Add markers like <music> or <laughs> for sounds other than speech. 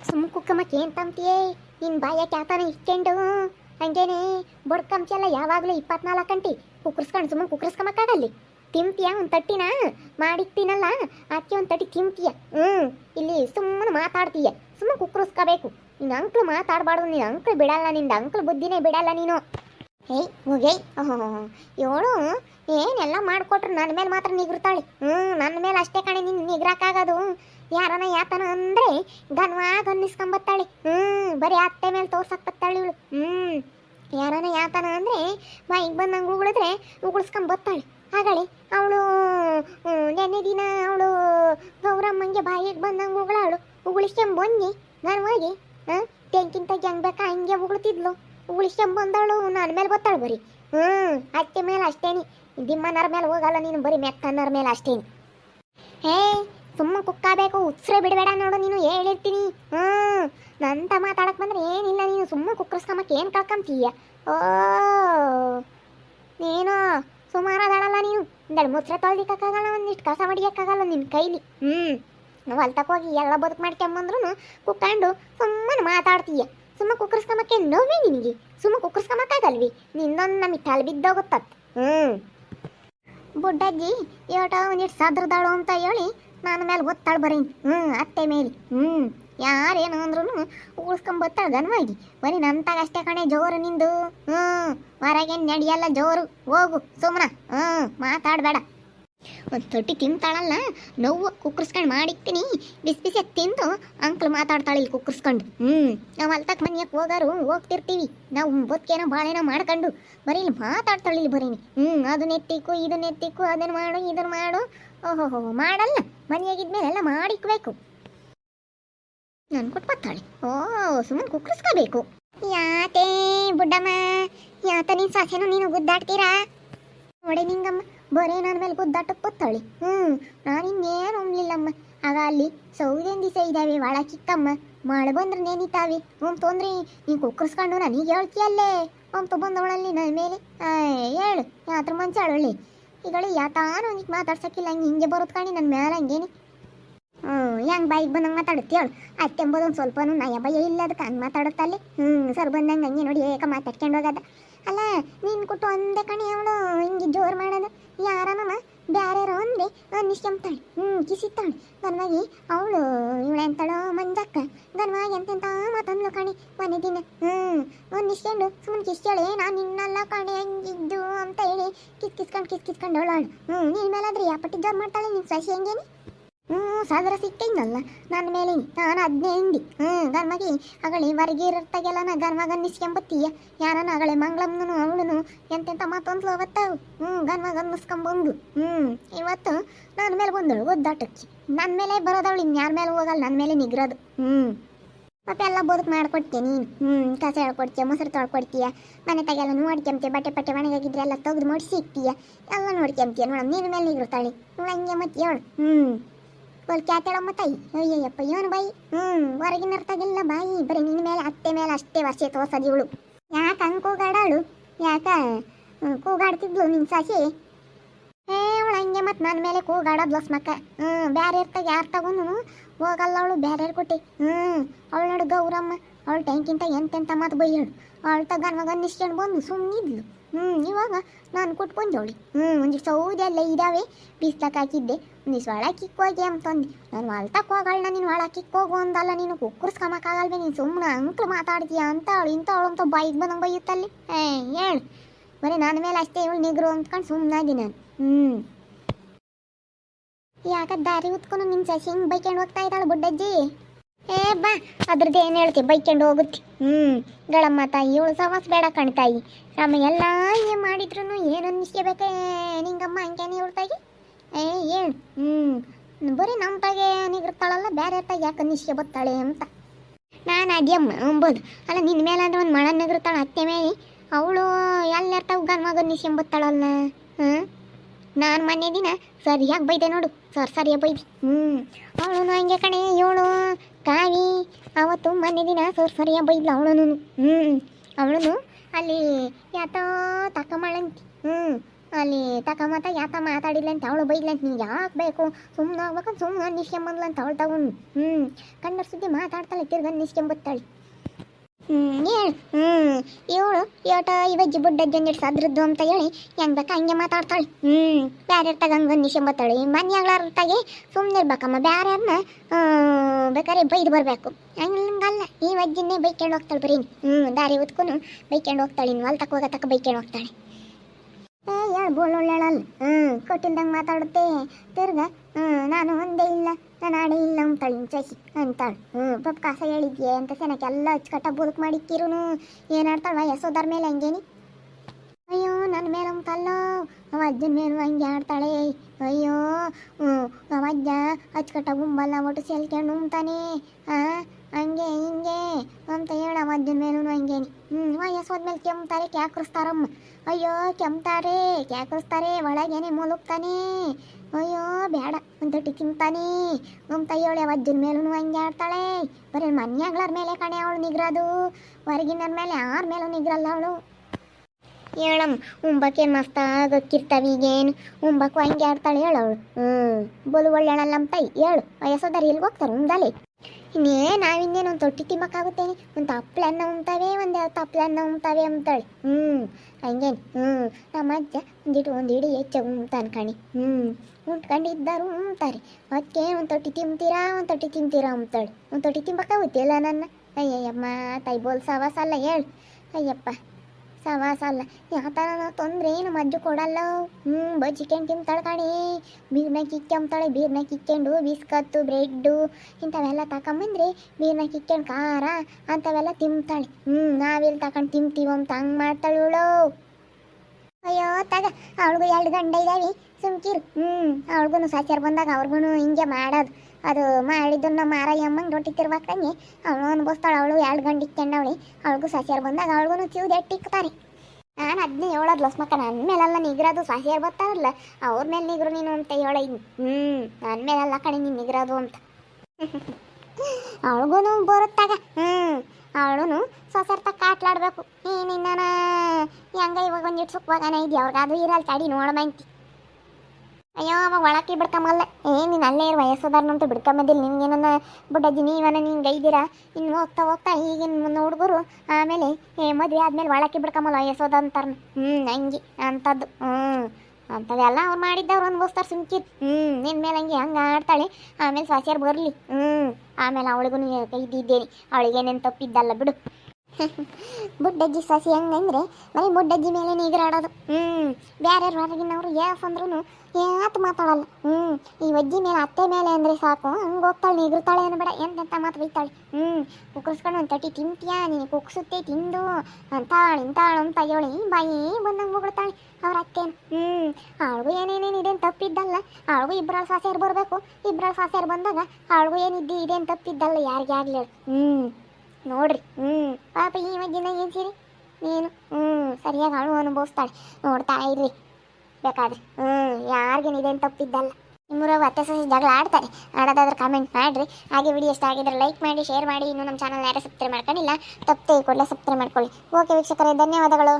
ಸುಮ್ಮ ಕುಕ್ಕಮ್ಮಕ್ಕೆ ಏನು ತಂತಿಯೇ ನಿನ್ ಬಾಯ ಕ್ಯಾತನ ಇಟ್ಕೊಂಡು ಹಂಗೇನೆ ಬಡ್ಕಂತಿಯಲ್ಲ ಯಾವಾಗಲೂ ಇಪ್ಪತ್ನಾಲ್ಕು ಗಂಟೆ ಕುಕ್ಕರ್ಸ್ಕೊಂಡು ಸುಮ್ಮನೆ ಕುಕ್ಕರ್ಸ್ಕೊಂಬಕ್ಕಾಗಲ್ಲಿ ತಿಂತೀಯ ಒಂದು ತಟ್ಟಿನ ಮಾಡಿಕ್ತೀನಲ್ಲ ಅದಕ್ಕೆ ಒಂದು ತಟ್ಟಿ ತಿಂತೀಯ. ಹ್ಞೂ ಇಲ್ಲಿ ಸುಮ್ಮನೆ ಮಾತಾಡ್ತೀಯ. ಸುಮ್ಮನೆ ಕುಕ್ಕರ್ಸ್ಕೋಬೇಕು ನಿನ್ನ ಅಂಕ್ಳು ಮಾತಾಡಬಾರ್ದು ನಿನ್ನ ಅಂಕ್ಳು ಬಿಡಲ್ಲ, ನಿಂದ ಅಂಕ್ಳು ಬುದ್ಧಿನೇ ಬಿಡಲ್ಲ ನೀನು. ಹೋಗೇಯ್ ಇವಳು ಏನೆಲ್ಲ ಮಾಡಿಕೊಟ್ರು ನನ್ನ ಮೇಲೆ ಮಾತ್ರ ನಿಗ್ರತಾಳೆ ಹ್ಞೂ ನನ್ನ ಮೇಲೆ ಅಷ್ಟೇ ಕಣೆ ನಿನ್ನ ನಿಗ್ರಾಕಾಗೋದು ಯಾರನ ಯಾತನ ಅಂದ್ರೆ ಗನ್ವಾಗ ಅನ್ನಿಸ್ಕೊಂಬತ್ತಾಳೆ. ಹ್ಞೂ ಬರೀ ಅತ್ತೆ ಮೇಲೆ ತೋರ್ಸಕ್ ಬತ್ತಾಳೆ ಇವಳು. ಹ್ಞೂ ಯಾರನ ಯಾತನ ಅಂದ್ರೆ ಬಾಯಿಗೆ ಬಂದಂಗೆ ಉಗುಳಿದ್ರೆ ಉಗುಳಿಸ್ಕೊಂಬತ್ತಾಳೆ. ಹಾಗಳೆ ಅವಳು ನೆನ್ನೆ ದಿನ ಅವಳು ಗೌರಮ್ಮಂಗೆ ಬಾಯಿಗೆ ಬಂದಂಗೆ ಉಗುಳಾಳು. ಉಗುಳಿಸ್ಕೊಂಬಂದಿ ಗನ್ವಾಗಿ ತೆಂಕಿಂತ ಹೆಂಗ್ ಬೇಕಾ, ಹಂಗೆ ಉಗುಳ್ತಿದ್ಲು. ಉಗುಳಿಸ್ಕೊಂಬಂದವಳು ನನ್ನ ಮೇಲೆ ಬತ್ತಾಳು ಬರೀ. ಹ್ಞೂ ಅತ್ತೆ ಮೇಲೆ ಅಷ್ಟೇನಿ. ದಿಮ್ಮನರ ಮೇಲೆ ಹೋಗಲ್ಲ ನೀನು, ಬರೀ ಮೆತ್ತನರ ಮೇಲೆ ಅಷ್ಟೇನಿ. ಹೇ ಸುಮ್ಮ ಕುಕ್ಕಾಬೇಕು ಉತ್ಸ್ರೆ ಬಿಡಬೇಡ ನೋಡು, ನೀನು ಹೇಳಿರ್ತೀನಿ. ಹ್ಞೂ. ನಂತ ಮಾತಾಡಕ್ಕೆ ಬಂದ್ರೆ ಏನಿಲ್ಲ ನೀನು, ಸುಮ್ಮ ಕುಕ್ಕರ್ಸ್ಕೊಂಬಕ್ಕೆ ಏನು ಕಳ್ಕೊಂತೀಯ? ಓ. ನೀನು ಸುಮಾರು ಅದಾಳಲ್ಲ ನೀನು. ಒಂದೆರಡು ಮುಸ್ರೆ ತೊಳ್ದಿಕ್ಕಾಗಲ್ಲ, ಒಂದಿಷ್ಟು ಕಸ ಹೊಡಿಯಕ್ಕಾಗಲ್ಲ ನಿನ್ನ ಕೈಲಿ. ಹ್ಞೂ. ನಾವು ಹೋಗಿ ಎಲ್ಲ ಬದುಕು ಮಾಡ್ಕೊಂಬಂದ್ರು ಕುಕ್ಕಂಡು ಸುಮ್ಮನೆ ಮಾತಾಡ್ತೀಯ. ಸುಮ್ಮ ಕುಕ್ಕರ್ಸ್ಕೊಂಬಕ್ಕೆ ನೋವೇ ನಿನಗೆ. ಸುಮ್ಮ ಕುಕ್ಕರ್ಸ್ಕೊಂಬಕ್ಕಾಗಲ್ವಿ ನಿನ್ನೊಂದು ನಮಗೆ ತಲೆ ಬಿದ್ದೋಗುತ್ತತ್. ಹ್ಞೂ. ಬುಡ್ಡಜ್ಜಿ, ಏಟ ಒಂದಿಟ್ಟು ಸದ್ರದಾಳು ಅಂತ ಹೇಳಿ ನನ್ನ ಮೇಲೆ ಒತ್ತಾಳು ಬರೀ ಹ್ಞೂ ಅತ್ತೆ ಮೇಲೆ. ಹ್ಞೂ ಯಾರೇನು ಅಂದ್ರೂ ಉಳ್ಸ್ಕೊಂಬತ್ತಾಳ ಗನ್ವಾಗಿ ಬರೀ ನಂತಾಗ ಅಷ್ಟೇ ಕಣೆ ಜೋರು ನಿಂದು. ಹ್ಞೂ ಹೊರಗೆ ನಡೆಯಲ್ಲ ಜೋರು. ಹೋಗು ಸುಮ್ಮನ ಹ್ಞೂ ಮಾತಾಡಬೇಡ. ಒಂದು ತೊಟ್ಟಿ ತಿಂತಾಳಲ್ಲ, ನೋವು ಕುಕ್ಕರ್ಸ್ಕೊಂಡು ಮಾಡಿಕ್ತೀನಿ. ಬಿಸಿ ಬಿಸಿ ತಿಂದು ಅಂಕಲ್ ಮಾತಾಡ್ತಾಳೆ ಇಲ್ಲಿ ಕುಕ್ಕರ್ಸ್ಕೊಂಡು. ಹ್ಞೂ ನಾವು ಅಲ್ತಕ್ಕೆ ಮನೆಯಕ್ಕೆ ಹೋಗಾರು, ಹೋಗ್ತಿರ್ತೀವಿ. ನಾವು ಬದುಕೇನೋ ಬಾಳೆನೋ ಮಾಡ್ಕೊಂಡು ಬರೀ ಇಲ್ಲಿ ಮಾತಾಡ್ತಾಳೆ ಇಲ್ಲಿ ಬರೀನಿ. ಹ್ಞೂ ಅದನ್ನ ಎತ್ತಿಕ್ಕು ಇದನ್ನ ಎತ್ತಿಕ್ಕು ಅದನ್ನು ಮಾಡು ಇದನ್ನು ಮಾಡು. ಓಹೋ ಮಾಡಲ್ಲ. ಮನೆಯಾಗಿದ್ಮೇಲೆ ಎಲ್ಲ ಮಾಡಿಕ್ಬೇಕು. ನಾನು ಕೊಟ್ಬತ್ತಾಳೆ ಓ ಸುಮ್ಮನೆ ಕುಕ್ಕರ್ಸ್ಕೋಬೇಕು. ಯಾತೇ ಬುಡ್ಡಮ್ಮ, ಯಾತ ನೀನು ಸಾಸೆನೂ ನೀನು ಗುದ್ದಾಡ್ತೀರಾ? ನೋಡಿ ನಿಂಗಮ್ಮ. ಬರೇ ನನ್ನ ಮೇಲೆ ಗುದ್ದಾಟಕ್ಕೆ ಬತ್ತಾಳೆ ಹ್ಞೂ ನಾನು ಇನ್ನೇನು ಉಮ್ಲಿಲ್ಲಮ್ಮ ಆಗ ಅಲ್ಲಿ ಸೌದೆನ್ ದಿವಸ ಇದ್ದಾವೆ ಒಳ ಕಿಕ್ಕಮ್ಮ ಮಳೆ ಬಂದ್ರೆ ನೇನಿತಾವೆ ಹ್ಞೂ ತೊಂದ್ರಿ ನೀನು ಕುಕ್ಕರ್ಸ್ಕೊಂಡು ನನಗೆ ಹೇಳ್ತೀಯಲ್ಲೇ? ಅಂತ ತೊಗೊಂಡವಳಲ್ಲಿ ನನ್ನ ಮೇಲೆ? ಹೇಳು, ಯಾತ್ರ ಮಂಚಾಳಳ್ಳಿ? ಈಗಳು ಯಾತಾನು ನಿಕ್ ಮಾತಾಡ್ಸಕ್ಕಿಲ್ಲ, ಹಂಗೆ ಹಿಂಗೆ ಬರೋದು ಕಾಣಿ ನನ್ನ ಮೇಲೆ ಹಂಗೇನಿ. ಹ್ಞೂ ಹೆಂಗೆ ಬಾಯಿಗೆ ಬಂದಂಗೆ ಮಾತಾಡುತ್ತೇಳು ಅತ್ತೆ ಎಂಬುದು ಒಂದು ಸ್ವಲ್ಪನೂ ನಯ ಭಯ ಇಲ್ಲ ಅದಕ್ಕೆ ಹಂಗೆ ಮಾತಾಡುತ್ತಲ್ಲಿ? ಹ್ಞೂ ಸರ್ ಬಂದಂಗೆ ಹಂಗೆ ನೋಡಿ, ಏಕ ಮಾತಾಡ್ಕೊಂಡು ಹೋಗದ. ಅಲ್ಲ, ನೀನು ಕೊಟ್ಟು ಒಂದೇ ಕಣಿ ಅವಳು, ಹಿಂಗೆ ಜೋರು ಮಾಡೋದು. ಯಾರಮ್ಮ ಬ್ಯಾರ್ಯಾರೋ ಅಂದ್ರೆ ನಿಶ್ಚಂತಾಳೆ ಹ್ಞೂ ಕಿಸಿತ್ತಾಳೆ ಗನ್ವಾಗಿ ಅವಳು ಇವಳೆಂತಾಳೋ ಮಂಜಕ್ಕ. ಗನ್ವಾಗಿ ಎಂತೆಂತ ಮಾತಂದ್ಲು ಕಣಿ, ಮನೆ ದಿನ. ಹ್ಞೂ ಒಂದು ನಿಶ್ಕೊಂಡು ಸುಮ್ಮನೆ ಕಿಸ್ತಾಳೆ ನಾನು ನಿನ್ನೆಲ್ಲ ಕಣೆ, ಹಂಗಿದ್ದು ಅಂತ ಹೇಳಿ ಕಿಸ್ ಕಿಸ್ಕೊಂಡು ಕಿಸ್ ಕಿಸ್ಕೊಂಡು ಅವಳು ಹ್ಞೂ ನಿನ್ನ ಮೇಲಾದ್ರೆ ಯಾಪಟ್ಟಿ ಜೋರು ಮಾಡ್ತಾಳೆ ನಿನ್ನ ಸಸಿ ಹೆಂಗೇನಿ? ಹ್ಞೂ, ಸಾಗರ ಸಿಕ್ಕಲ್ಲ ನನ್ನ ಮೇಲೆ ನಾನು ಅದನ್ನೇ ಹಿಂಡಿ. ಹ್ಞೂ ಗನ್ಮಗಿ ಅಗಳಿ ಹೊರಗಿರತ್ತಾಗೆಲ್ಲ ನಾ ಗನ್ಮಗ ನಿಸ್ಕೊಂಬತ್ತೀಯ. ಯಾರನ್ನ ಅಗಳೆ ಮಂಗ್ಳಮ್ಮನು ಅವಳನು, ಎಂತೆಂತ ಮಾತೊಂದ್ಲು ಅವತ್ತಾವು ಹ್ಞೂ ಗನ್ಮಗ ಅನ್ನಿಸ್ಕೊಂಬಂದು ಹ್ಞೂ, ಇವತ್ತು ನನ್ನ ಮೇಲೆ ಬಂದಳು ಒದ್ದಾಟಕ್ಕೆ. ನನ್ನ ಮೇಲೆ ಬರೋದವಳು ಇನ್ಯಾರ ಮೇಲೆ ಹೋಗಲ್ಲ ನನ್ನ ಮೇಲೆ ನಿಗ್ರೋದು. ಹ್ಞೂ. ಮತ್ತೆ ಎಲ್ಲ ಬದುಕು ಮಾಡ್ಕೊಡ್ತೀಯ ನೀನು. ಹ್ಞೂ, ಕಸ ಹೇಳ್ಕೊಡ್ತೀಯ ಮೊಸರು ತೊಳ್ಕೊಡ್ತೀಯ, ಮನೆ ತಗೆಲ್ಲ ನೋಡ್ಕೊಂತೀಯ ಬಟ್ಟೆ ಪಟ್ಟೆ, ಒಣಗಾಗಿದ್ರೆ ಎಲ್ಲ ತೆಗೆದು ಮುಡಿಸಿ ಇಕ್ತೀಯ ಎಲ್ಲ ನೋಡ್ಕೊಂತೀಯ ನೋಡಮ್, ನೀನು ಮೇಲೆ ನಿಗಿರ್ತಾಳೆ ಹಂಗೆ ಮತ್ತೆ ಹೇಳು. ಹ್ಞೂ. ಒಲ್ ಕ್ಯಾತೇಳಮ್ಮ ತಾಯಿ. ಅಯ್ಯಯ್ಯಪ್ಪ ಇವನು ಬಾಯಿ? ಹ್ಞೂ ಹೊರಗಿನ ಅರ್ಥಗಿಲ್ಲ ಬಾಯಿ. ಬರೀ ನಿನ್ನ ಮೇಲೆ, ಅತ್ತೆ ಮೇಲೆ ಅಷ್ಟೇ ವರ್ಷ ತೋರ್ಸೋದು ಇವಳು. ಯಾಕೆ ಹಂಗೆ ಯಾಕ ಹ್ಞೂ ಕೂಗಾಡ್ತಿದ್ಲು ನಿನ್ನ ಸಾಸಿ ಏ ಅವಳು ಹಂಗೆ ಮತ್ತೆ ನನ್ನ ಮೇಲೆ ಕೂಗಾಡೋದು ಮಕ್ಕ ಹ್ಞೂ ಬೇರೆ ಇರ್ತಾಗ ಯಾರು ತಗೊಂಡು ಹೋಗಲ್ಲ ಅವಳು ಬ್ಯಾರೆ ಕೊಟ್ಟಿ. ಹ್ಞೂ ಅವಳು ನೋಡು ಗೌರಮ್ಮ, ಅವಳು ಟ್ಯಾಂಕಿಂತ ಎಂತೆಂತ ಮಾತು ಬೈಯಳು ಅವಳು ತಗ ಮಗ ನಿಶ್ಚಂಡು ಬಂದು ಸುಮ್ಮನಿದ್ಲು ಹ್ಞೂ ಇವಾಗ ನಾನು ಕೊಟ್ಟು ಬಂದವಳಿ ಹ್ಞೂ ಒಂದು ಸೌದೆ ಎಲ್ಲ ಇದ್ದಾವೆ ಬೀಸ್ಲಕ್ಕೆ ಹಾಕಿದ್ದೆ. ಒಂದಿಷ್ಟು ಒಳಗೆ ಕಿಕ್ಕೋಗಿ ಅಂತಂದು ನಾನು ಹೊಲ್ತಕ್ಕೆ ಹೋಗಲ್ಲ ನೀನು ಒಳಗೆ ಕಿಕ್ಕೋಗು ಅಂದಲ್ಲ ನೀನು ಕುಕ್ಕರ್ಸ್ಕೊಂಬಕ್ಕಾಗಲ್ವೇ ನೀನು ಸುಮ್ಮನೆ ಅಂಕ್ಳು ಮಾತಾಡ್ತೀಯ ಅಂತ ಅವಳು ಇಂಥ ಅಂತ ಬಾಯಿಗೆ ಬಂದಂಗೆ ಬೈಯುತ್ತಲ್ಲಿ. ಏ ಹೇಳು. ಬರೀ ನನ್ನ ಮೇಲೆ ಅಷ್ಟೇ ಇವಳು ನಿಗ್ರು ಅಂದ್ಕೊಂಡು ಸುಮ್ಮನಾಗಿ ನಾನು. ಹ್ಞೂ ಯಾಕ ದಾರಿ ಉತ್ಕೊಂಡು ನಿಮ್ಮ ಸಸಿ ಹಿಂಗೆ ಬೈಕೊಂಡು ಹೋಗ್ತಾ ಇದ್ದಾಳೆ ಬುಡ್ಡಜ್ಜಿ? ಏ, ಬಾ. ಅದ್ರದ್ದು ಏನು ಹೇಳ್ತಿ? ಬೈಕೊಂಡು ಹೋಗುತ್ತಿ. ಹ್ಞೂ ಗಳಮ್ಮ ತಾಯಿ, ಇವಳು ಸವಾಸ್ ಬೇಡ ಕಣ್ತಾಯಿ ರಾಮ, ಎಲ್ಲ ಏನು ಮಾಡಿದ್ರು ಏನು ಅನ್ನಿಸ್ಕೋಬೇಕೆ ನಿಂಗಮ್ಮ ಹಂಗೇನೆ ತಾಯಿ ಏ, ಏನು? ಹ್ಞೂ ಬರೀ ನಮ್ಮ ತಾಗೆ ನಿಗಿರ್ತಾಳಲ್ಲ ಬೇರೆ ತಾಗಿ ಯಾಕೆ ಅನ್ನಿಸ್ಕೆ ಬತ್ತಾಳೆ ಅಂತ. ನಾನು ಅದಿಯಮ್ಮ, ಅಂಬೋದು. ಅಲ್ಲ ನಿನ್ನ ಮೇಲೆ ಅಂದ್ರೆ ಒಂದು ಮಳ ನಗಿರ್ತಾಳೆ ಅತ್ತೆ ಮೇಲೆ. ಅವಳು ಎಲ್ಲರ್ತಾವ ಗನ್ ಮಗ ಅನ್ನಿಸ್ಕೊಂಬತ್ತಾಳಲ್ಲ? ಹಾಂ? ನಾನು ಮೊನ್ನೆ ದಿನ ಸರಿಯಾಗಿ ಬೈದೆ ನೋಡು. ಸರ್ ಸರಿಯಾಗಿ ಬೈದೆ. ಹ್ಞೂ ಅವಳು ಹಂಗೆ ಕಣೆ ಏಳು ಕಾವಿ. ಅವತ್ತು ಮೊನ್ನೆ ದಿನ ಸರ್ ಸರಿಯಾಗಿ ಬೈದ್ಲು ಅವಳು ಹ್ಞೂ ಅವಳು ಅಲ್ಲಿ ಯಾತೋ ತಕಮಳಂತಿ. ಹ್ಞೂ ಅಲ್ಲಿ ತಕ ಯಾತ ಮಾತಾಡಿಲ್ಲ ಅಂತ ಅವಳು ಬೈದ್ಲ ನೀನು ಯಾಕೆ ಬೇಕು? ಸುಮ್ಮನೆ ಆಗ್ಬೇಕಂತ ಸುಮ್ಮನೆ ನಿಶ್ಕೊಂಬಂದ್ಲ ಅಂತ ಅವಳು ತಗೊಂಡು. ಹ್ಞೂ ಕಣ್ಣರ್ ಸುದ್ದಿ ಮಾತಾಡ್ತಾಳೆ, ತಿರ್ಗ ನಿಶ್ಕೊಂಬತ್ತಾಳೆ ಹ್ಞೂ ಹೇಳು ಹ್ಞೂ ಇವಳು ಯೋಟ ಇವಜ್ಜಿ ಬುಡ್ಡಜ್ಜಿ ಒಂದಿಟ್ಟು ಸದ್ರದ್ದು ಅಂತ ಹೇಳಿ ಹೆಂಗ್ ಬೇಕಾ ಹಂಗೆ ಮಾತಾಡ್ತಾಳೆ. ಹ್ಞೂ ಬ್ಯಾರೆ ತಗಂಗ ನಿಶ್ಕೊಂಬತ್ತಾಳೆ ಮನ್ಯಾಗ್ಲಾರ್ತಾಗೆ ಸುಮ್ಮನೆ ಇರ್ಬೇಕಮ್ಮ ಬೇರೆ ಬ್ಯಾರ್ಯಾರನ್ನ ಬೇಕಾದ್ರೆ ಬೈದು ಬರಬೇಕು. ಹಂಗಲ್ಲ, ಈ ವಜ್ಜಿನೇ ಬೈಕೊಂಡು ಹೋಗ್ತಾಳೆ ಬರೀ. ಹ್ಞೂ ದಾರಿ ಉತ್ಕೊಂಡು ಬೈಕೊಂಡು ಹೋಗ್ತಾಳೆ ಇನ್ನು, ಅಲ್ಲಿ ತಕ್ಕ ಹೋಗೋ ತಕ್ಕ ಬೈಕೊಂಡು ಹೋಗ್ತಾಳೆ. ಏ ಹೇಳು ಬೋಳೊಳ್ಳೆಳಲ್ಲ ಹ್ಞೂ ಕೊಟ್ಟಿಂದಂಗೆ ಮಾತಾಡುತ್ತೆ. ತಿರ್ಗ ಹ್ಞೂ ನಾನು ಒಂದೇ ಇಲ್ಲ. ನಾನು ಆಡೇ ಇಲ್ಲ ಅಂತಾಳು ಚಸಿ ಅಂತಾಳೆ. ಹ್ಞೂ ಪಾಪ ಕಾಸ ಹೇಳಿದ್ಯೆ ಅಂತ ಸೆನಕ್ಕೆಲ್ಲ ಅಚ್ಚುಕಟ್ಟ ಬದುಕು ಮಾಡಿಕ್ಕಿರುನು. ಏನಾಡ್ತಾಳ ಯಶೋದರ ಮೇಲೆ ಹಂಗೇನಿ? ನನ್ನ ಮೇಲೆ ಅಂತಲ್ಲ ಅವ ಅಜ್ಜನ ಮೇಲೆ ಹಂಗೆ ಆಡ್ತಾಳೆ. ಅಯ್ಯೋ ಅವ ಅಜ್ಜ ಅಚ್ಚುಕಟ್ಟಾಗ ಉಂಬಲ್ಲ ಒಟ್ಟು ಸೇಲ್ಕೊಂಡು ಉಂತಾನೆ ಹಾಂ ಹಂಗೆ, ಹಿಂಗೆ ಅಂತ ಹೇಳ ಅವ ಅಜ್ಜನ ಮೇಲೂ ಹಂಗೇನಿ. ಹ್ಞೂ ವಯಸ್ಸೋದ್ಮೇಲೆ ಕೆಮ್ತಾರೆ, ಕ್ಯಾಕರಿಸ್ತಾರಮ್ಮ. ಅಯ್ಯೋ, ಕೆಮ್ತಾರೆ, ಕ್ಯಾಕರಿಸ್ತಾರೆ, ಒಳಗೇನೆ ಮುಲುಕ್ತಾನೆ ಅಯ್ಯೋ ಬೇಡ ತೊಟ್ಟಿ ತಿಂತಾನೆ ಅಂತ ಹೇಳಿ ಅಜ್ಜನ ಮೇಲೂ ಹಂಗೆ ಆಡ್ತಾಳೆ. ಬರೀ ಮನ್ಯಾಗ್ಲಾರ ಮೇಲೆ ಕಣೆ ಅವಳು ನಿಗ್ರದು. ಹೊರಗಿನ ಮೇಲೆ ಯಾರ ಮೇಲೂ ನಿಗ್ರಲ್ಲ ಅವಳು. ಹೇಳಮ್ ಉಂಬಕ್ಕೆ ಮಸ್ತ ಗೊತ್ತಿರ್ತಾವ ಈಗೇನು ಉಂಬಕ್ಕೂ ಹಂಗೆ ಆಡ್ತಾಳೆ ಹೇಳವಳು ಹ್ಞೂ ಬೋಲು ಒಳ್ಳೆಳಲ್ಲ ತಾಯಿ ಹೇಳು. ವಯಸ್ಸೋದಾರಿ ಎಲ್ಲಿಗೆ ಹೋಗ್ತಾರೆ ಉಂಡಲ್ಲಿ ಇನ್ನೇ ನಾವಿನ್ನೇನು ಒಂದು ತೊಟ್ಟಿ ತಿಮ್ಮಕ್ಕಾಗುತ್ತೇನೆ ಒಂದು ತಪ್ಪಲನ್ನ ಉಂತಾವೆ ಒಂದು ತಪ್ಪಲನ್ನ ಉಂತಾವೆ ಅಂತಾಳೆ. ಹ್ಞೂ ಹಂಗೇನು? ಹ್ಞೂ ನಮ್ಮ ಅಜ್ಜ ಒಂದಿಟ್ಟು ಒಂದು ಇಡೀ ಹೆಚ್ಚಾಗಿ ಉಂತಾನೆ ಕಣಿ. ಹ್ಞೂ ಉಂಟ್ಕೊಂಡಿದ್ದರು ಉಂತಾರೆ ಅದಕ್ಕೆ ಒಂದು ತೊಟ್ಟಿ ತಿಂತೀರಾ, ಒಂದು ತೊಟ್ಟಿ ತಿಂತೀರಾ ಅಂತಾಳೆ. ಒಂದು ತೊಟ್ಟಿ ತಿಂಬಕ್ಕಾಗುತ್ತಿಲ್ಲ ನನ್ನ? ಅಯ್ಯಯ್ಯಮ್ಮ, ತಾಯಿ ಬೋಲ್ ಸವಾಸ ಅಲ್ಲ ಹೇಳು. ಅಯ್ಯಪ್ಪ ಸವಾಸ ಅಲ್ಲ. ಯಾವ ಥರ ತೊಂದರೆ ಏನು ಮಜ್ಜು ಕೊಡಲ್ಲ. ಹ್ಞೂ ಚಿಕನ್ ತಿಂತಾಳೆ ಕಣಿ. ಬೀರ್ನ ಕಿಕ್ಕೊಂತಾಳೆ ಬೀರ್ನ ಕಿಕ್ಕೊಂಡು, ಬಿಸ್ಕತ್ತು, ಬ್ರೆಡ್ಡು, ಇಂಥವೆಲ್ಲ ತಗೊಂಬಂದ್ರೆ ಬೀರ್ನ ಕಿಕ್ಕೊಂಡು ಖಾರ ಅಂಥವೆಲ್ಲ ತಿಂತಾಳೆ ಹ್ಞೂ ನಾವೆಲ್ಲಿ ತಗೊಂಡು ತಿಂತೀವಿ ಅಂತ ಹಂಗೆ ಮಾಡ್ತಾಳೆ ಇವಳು. ಅಯ್ಯೋ, ತಗ, ಅವಳಿಗೂ ಎರಡು ಗಂಡ ಇದ್ದಾವೆ ಸುಮ್ಕಿರು. ಹ್ಞೂ ಅವಳಿಗೂ ಸಾಚಾರ ಬಂದಾಗ ಅವ್ರಿಗೂ ಹಿಂಗೆ ಮಾಡೋದು. ಅದು ಮಾಡಿದ್ದನ್ನ ಮಾರಯ್ಯಮ್ಮಂಗೆ ರೊಟ್ಟಿ ತಿರ್ಬೇಕಂಗೆ ಅವಳು ಅನ್ಭವಿಸ್ತಾಳೆ, ಅವಳು ಎರಡು ಗಂಡ ಕೆಂಡವಳಿ ಅವಳಿಗೂ ಸಸ್ಯಾರ ಬಂದಾಗ ಅವಳಿಗೂ ಚಿವ್ದು ಎಟ್ಟಿಕ್ತಾರೆ ನಾನು ಅದನ್ನೇ ಹೇಳೋದು ಲಸ್ಮಕ್ಕ ನನ್ನ ಮೇಲೆಲ್ಲ ನಿಗ್ರದು ಸಸ್ಯಾರ ಬರ್ತಾರಲ್ಲ, ಅವ್ರ ಮೇಲೆ ನಿಗ್ರು ನೀನು ಅಂತ ಹೇಳ. ಹ್ಞೂ ನನ್ನ ಮೇಲೆಲ್ಲ ಕಣೆ, ನೀನು ನಿಗ್ರದು ಅಂತ. ಅವಳಿಗೂ ಬರುತ್ತಾಗ. ಹ್ಞೂ ಅವಳು ಸೊಸರ್ ತಕ್ಕ ಆಟ್ಲಾಡ್ಬೇಕು. ನೀನಿನ್ನ, ಹೆಂಗ ಇವಾಗ ಒಂದಿಟ್ಟು ಸುಖವಾಗನೇ ಇದೆಯಾ? ಅವ್ರಿಗೆ ಅದು ಇರಲ್ಲ ತಡಿ ನೋಡಮಂತಿ ಅಯ್ಯೋ ಅವಾಗ ಒಳಕ್ಕೆ ಬಿಡ್ಕಮಲ್ಲ ಏ, ನೀನು ಅಲ್ಲೇ ಇರು, ವಯಸ್ಸದಾರನಂತೂ ಬಿಡ್ಕೊಂಬಂದಿಲ್ಲ ನಿಮ್ಗೇನನ್ನ ಬುಡ್ಡಜ್ಜಿ ನೀವನ ನೀನು ಗೈದಿರ? ಇನ್ನು ಹೋಗ್ತಾ ಹೋಗ್ತಾ ಈಗಿನ ಹುಡುಗರು ಆಮೇಲೆ, ಏ, ಮದುವೆ ಆದ್ಮೇಲೆ ಒಳಕ್ಕೆ ಬಿಡ್ಕಮಲ್ಲ ವಯಸ್ಸೋದ ಅಂತಾರ ಹ್ಞೂ ಹಂಗೆ ಅಂಥದ್ದು ಹ್ಞೂ ಅಂಥದ್ದೆಲ್ಲ ಅವ್ರು ಮಾಡಿದ್ದವ್ರು ಅನ್ಭವಿಸ್ತಾರೆ ಸುಮ್ಕಿ ಹ್ಞೂ ನಿನ್ನ ಮೇಲೆ ಹಂಗೆ ಹಂಗೆ ಆಡ್ತಾಳೆ. ಆಮೇಲೆ ಸಸ್ಯಾರು ಬರಲಿ. ಹ್ಞೂ ಆಮೇಲೆ ಅವಳಿಗೂ ಇದ್ದಿದ್ದೇನೆ ಅವಳಿಗೇನೇನು ತಪ್ಪಿದ್ದಲ್ಲ ಬಿಡು. <laughs> ಬುಡ್ಡಜ್ಜಿ ಸಸಿ ಹಂಗಂದ್ರೆ ಮನೆ ಬುಡ್ಡಜ್ಜಿ ಮೇಲೆ ನೀಗರಾಡೋದು. ಹ್ಞೂ ಬೇರೆ ಹೊರಗಿನವರು ಯಾಸ್ ಅಂದ್ರೂ ಯಾತು ಮಾತಾಡಲ್ಲ. ಹ್ಞೂ ಈ ಅಜ್ಜಿ ಮೇಲೆ ಅತ್ತೆ ಮೇಲೆ ಅಂದರೆ ಸಾಕು, ಹಂಗೆ ಹೋಗ್ತಾಳೆ, ನಿಗಿರ್ತಾಳೆ ಅನ್ಬೇಡ ಎಂತೆಂತ ಮಾತು ಬೈತಾಳೆ ಹ್ಞೂ ಕುಕ್ಕರ್ಸ್ಕೊಂಡು ಒಂದು ತಟ್ಟಿ ತಿಂತೀಯಾ, ನೀನು ಕುಕ್ಸುತ್ತೆ ತಿಂದು, ಅಂತಾಳು, ಇಂತಾಳು ಅಂತ ಹೇಳಿ ಬಾಯಿ ಬಂದಂಗೆ ಹೋಗ್ಬಿಡ್ತಾಳೆ ಅವ್ರ ಅತ್ತೇನು ಹ್ಞೂ ಅವಳಿಗೂ ಏನೇನೇನು ಇದೇನು ತಪ್ಪಿದ್ದಲ್ಲ ಅವಳಿಗೂ ಇಬ್ಬರ ಸಾಸೇರು ಬರಬೇಕು ಇಬ್ಬರ ಸಾಸೇರು ಬಂದಾಗ ಅವಳಿಗೂ ಏನಿದ್ದು ಇದೇನು ತಪ್ಪಿದ್ದಲ್ಲ ಯಾರಿಗೆ ಆಗಲಿ ಹ್ಞೂ ನೋಡ್ರಿ. ಹ್ಞೂ ಪಾಪ ಈ ಮಧ್ಯನ ಏನು ಸೀರಿ ನೀನು? ಹ್ಞೂ ಸರಿಯಾಗಿ ಅವಳು ಅನುಭವಿಸ್ತಾಳೆ. ನೋಡ್ತಾ ಇರ್ರಿ ಬೇಕಾದ್ರೆ. ಹ್ಞೂ ಯಾರಿಗೇನು ಇದೇನು ತಪ್ಪಿದ್ದಲ್ಲ. ನಿಮ್ಮೂರಾಗ ಅತ್ತೆ ಸಸಿ ಜಗಳ ಆಡ್ತಾರೆ. ಆಡೋದಾದ್ರೆ ಕಾಮೆಂಟ್ ಮಾಡಿರಿ. ಹಾಗೆ ವಿಡಿಯೋ ಇಷ್ಟ ಆಗಿದ್ರೆ ಲೈಕ್ ಮಾಡಿ ಶೇರ್ ಮಾಡಿ. ಇನ್ನು ನಮ್ಮ ಚಾನಲ್ ಯಾರು ಸಬ್ಸ್ಕ್ರೈಬ್ ಮಾಡ್ಕೊಂಡಿಲ್ಲ ತಪ್ಪದೆ ಕೂಡಲೇ ಸಬ್ಸ್ಕ್ರೈಬ್ ಮಾಡ್ಕೊಳ್ಳಿ. ಓಕೆ ವೀಕ್ಷಕರೇ, ಧನ್ಯವಾದಗಳು.